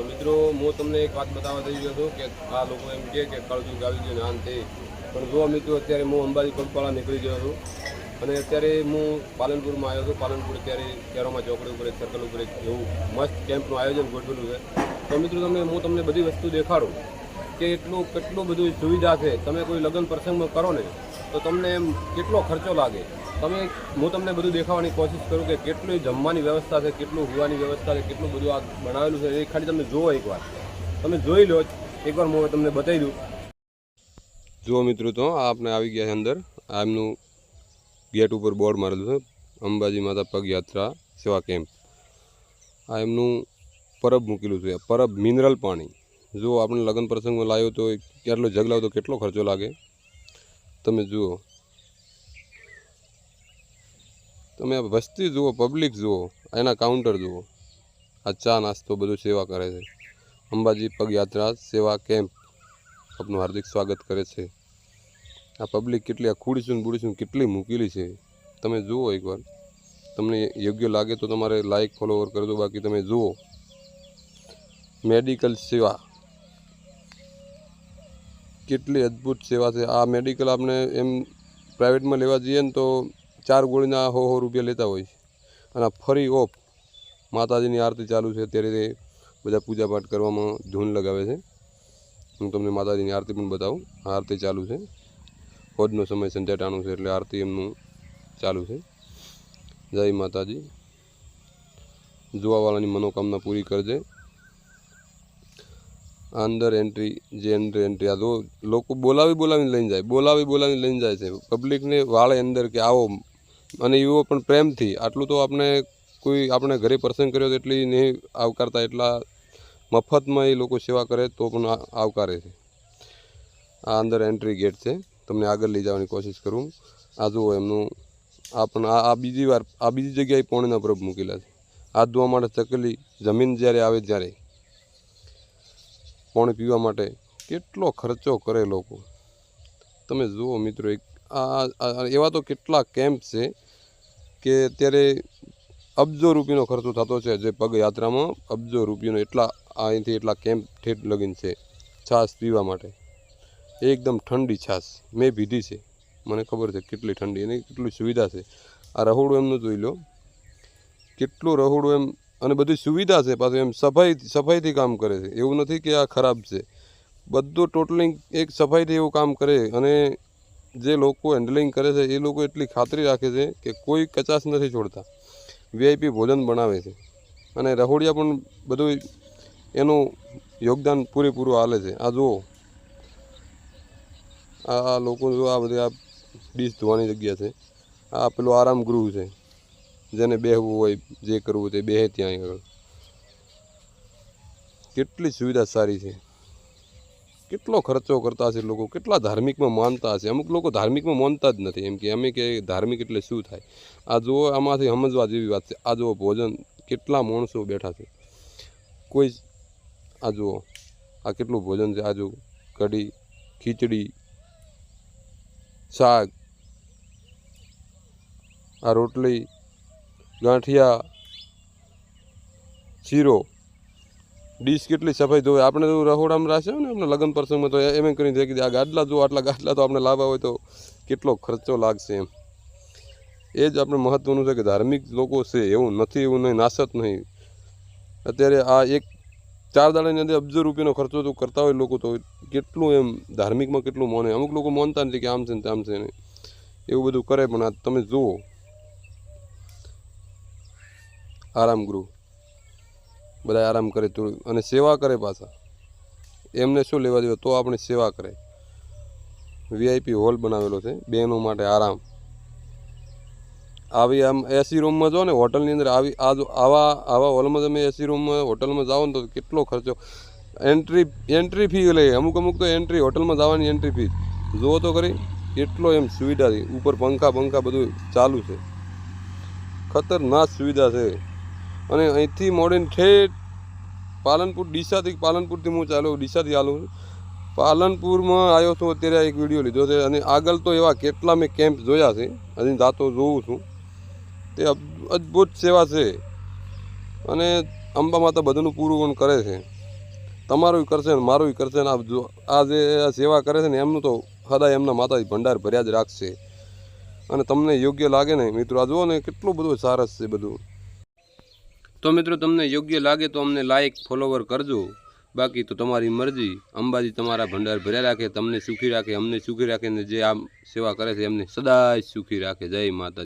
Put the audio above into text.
તો મિત્રો, હું તમને એક વાત બતાવવા થઈ ગયો હતો કે આ લોકો એમ કહે કે કળજુગ ગાવી ગયું ને તે. પણ જો મિત્રો અત્યારે હું અંબાજી પગપાળા નીકળી ગયો છું અને અત્યારે હું પાલનપુરમાં આવ્યો છું પાલનપુર અત્યારે કેરોમાં ચોકડી ઉપર સર્કલ ઉપર એક એવું મસ્ત કેમ્પનું આયોજન ગોઠવેલું છે. તો મિત્રો તમને હું તમને બધી વસ્તુ દેખાડું કે એટલું, કેટલું બધું સુવિધા છે. તમે કોઈ લગ્ન પ્રસંગમાં કરો ને, તો તમને એમ કેટલો ખર્ચો લાગે? તમે, હું તમને બધું દેખાવાની કોશિશ કરું કે કેટલી જમવાની વ્યવસ્થા છે, કેટલું હોવાની વ્યવસ્થા છે, કેટલું બધું આ બનાવેલું છે, એ ખાલી તમે જુઓ એકવાર તમે જોઈ લો એકવાર હું તમને બતાવી દઉં. જુઓ મિત્રો તો, આ આપણે આવી ગયા છે અંદર. આ એમનું ગેટ ઉપર બોર્ડ મારેલું છે, અંબાજી માતા પગયાત્રા સેવા કેમ્પ. આ એમનું પરબ મૂકેલું છે, પરબ મિનરલ પાણી. જો આપણે લગ્ન પ્રસંગમાં લાવ્યો તો કેટલો જગ લાવ્યો તો કેટલો ખર્ચો લાગે. તમે જુઓ. તમે વસ્તી જુઓ પબ્લિક જુઓ, એના કાઉન્ટર જુઓ. આ ચા, નાસ્તો, બધું સેવા કરે છે. અંબાજી પગયાત્રા સેવા કેમ્પ. આપનું હાર્દિક સ્વાગત કરે છે. આ પબ્લિક કેટલી, આ ખૂડીશું ને બુડીશું કેટલી મૂકેલી છે. તમે જુઓ એકવાર. તમને યોગ્ય લાગે તો તમારે લાઇક ફોલોવર કરજો. બાકી તમે જુઓ. મેડિકલ સેવા. કેટલી અદ્ભુત સેવા છે. આ મેડિકલ આપણે એમ પ્રાઇવેટમાં લેવા જઈએ ને તો ચાર ગોળીના હો હો રૂપિયા લેતા હોય છે. અને ફરી ઓફ માતાજીની આરતી ચાલુ છે. ત્યારે તે બધા પૂજાપાઠ કરવામાં ધૂન લગાવે છે. હું તમને માતાજીની આરતી પણ બતાવું. આરતી ચાલુ છે. હોજનો સમય સંચાટાણું છે એટલે આરતી એમનું ચાલુ છે. જય માતાજી. જોવાવાળાની મનોકામના પૂરી કરજે. અંદર એન્ટ્રી જે અંદર એન્ટ્રી આ તો લોકો બોલાવી બોલાવીને લઈને જાય, બોલાવી બોલાવીને લઈને જાય છે. પબ્લિકને વાળે અંદર કે આવો અને એવો પણ પ્રેમથી, આટલું તો આપણે કોઈ આપણે ઘરે પ્રસંગ કર્યો તો એટલી નહીં આવકારતા, એટલા મફતમાં એ લોકો સેવા કરે તો પણ આવકારે છે. આ અંદર એન્ટ્રી ગેટ છે. તમને આગળ લઈ જવાની કોશિશ કરું. આ જુઓ એમનું, આ પણ આ આ બીજી વાર, આ બીજી જગ્યાએ પોણીના પ્રભ મૂકેલા છે. હાથ ધોવા માટે ચકલી, જમીન જ્યારે આવે ત્યારે પાણી પીવા માટે કેટલો ખર્ચો કરે લોકો. તમે જુઓ મિત્રો, એક આ આ- એવા તો કેટલા કેમ્પ છે કે અત્યારે અબજો રૂપિયાનો ખર્ચો થતો છે જે પગયાત્રામાં અબજો રૂપિયાનો એટલા અહીંથી એટલા કેમ્પ ઠેઠ લગીન છે છાશ પીવા માટે. એકદમ ઠંડી છાશ, મેં પીધી છે. મને ખબર છે કેટલી ઠંડી અને કેટલી સુવિધા છે. આ રહોડું એમનું જોઈ લો. કેટલું રહોડું એમ, અને બધી સુવિધા છે પાછું એમ સફાઈ, સફાઈથી કામ કરે છે. એવું નથી કે આ ખરાબ છે. બધું ટોટલિંગ એક સફાઈથી એવું કામ કરે અને જે લોકો હેન્ડલિંગ કરે છે, એ લોકો એટલી ખાતરી રાખે છે કે કોઈ કચાશ નથી છોડતા. વીઆઈપી ભોજન બનાવે છે. અને રહોડિયા પણ બધું એનું યોગદાન પૂરેપૂરું હાલે છે. આ જુઓ. આ લોકો જો આ બધી આ ડીશ ધોવાની જગ્યા છે. આ પેલું આરામ ગૃહ છે. જેને બેહવું હોય, જે કરવું તે બેહે ત્યાં આગળ. કેટલી સુવિધા સારી છે. કેટલો ખર્ચો કરતા હશે લોકો? કેટલા ધાર્મિકમાં માનતા હશે? અમુક લોકો ધાર્મિકમાં માનતા જ નથી. એમ કે અમે કે ધાર્મિક એટલે શું થાય? આ જુઓ આમાંથી સમજવા જેવી વાત છે. આ જુઓ ભોજન, કેટલા માણસો બેઠા છે. કોઈ આ જુઓ, આ કેટલું ભોજન છે. આ જુઓ, કઢી, ખીચડી, શાક, આ રોટલી, ગાંઠિયા, શીરો ડીશ કેટલી સફાઈ ધોવે આપણે તો રહોડામાં રાખશે ને આપણે લગ્ન પ્રસંગમાં, તો એમ કરીને કે આ ગાડલા જો આટલા ગાડલા તો આપણે લાવવા હોય તો કેટલો ખર્ચો લાગશે એમ. એ જ આપણે મહત્ત્વનું છે કે ધાર્મિક લોકો છે, એવું નથી, એવું નહીં નાશત નહીં. અત્યારે આ એક ચાર દાડાની અંદર અબજો રૂપિયાનો ખર્ચો તો કરતા હોય લોકો તો કેટલું એમ ધાર્મિકમાં કેટલું માને. અમુક લોકો માનતા નથી કે આમ છે ને તેમ છે ને. એવું બધું કરે પણ આ તમે જુઓ. આરામ ગૃહ. બધા આરામ કરે થોડું અને સેવા કરે પાછા. એમને શું લેવા દેવા? તો આપણે સેવા કરે. વીઆઈપી હોલ બનાવેલો છે, બહેનો માટે આરામ. આવી આમ એસી રૂમમાં જો ને, હોટલની અંદર આવી, આ આવા આવા હોલમાં તમે એસી રૂમમાં હોટલમાં જાઓ ને તો કેટલો ખર્ચો. એન્ટ્રી એન્ટ્રી ફી લે અમુક અમુક તો એન્ટ્રી હોટલમાં જવાની એન્ટ્રી ફી જુઓ તો ખરી, કેટલો એમ સુવિધા છે. ઉપર પંખા પંખા બધું ચાલુ છે. ખતરનાક સુવિધા છે. અને અહીંથી મોડીને ઠેઠ પાલનપુર, ડીસાથી પાલનપુરથી હું ચાલુ ડીસાથી ચાલુ પાલનપુરમાં આવ્યો છું, અત્યારે એક વીડિયો લીધો છે. અને આગળ તો એવા કેટલા મેં કેમ્પ જોયા છે, હજી જાતો જોઉં છું. તે અદ્ભુત સેવા છે. અને અંબા માતા બધાનું પૂરું પણ કરે છે. તમારું કરશે ને મારું કરશે ને આ જો, આ જે સેવા કરે છે ને એમનું તો સદાય એમના માતાજી ભંડાર ભર્યા જ રાખશે. અને તમને યોગ્ય લાગે ને મિત્રો, આ જુઓ ને કેટલું બધું સારસ છે બધું. તો મિત્રો, તમને યોગ્ય લાગે તો અમને લાઈક ફોલોવર કરજો. બાકી તો તમારી મરજી. અંબાજી તમારા ભંડાર ભર્યા રાખે, તમને સુખી રાખે, અમને સુખી રાખે ને જે આ સેવા કરે છે, એમને સદાય સુખી રાખે. જય માતા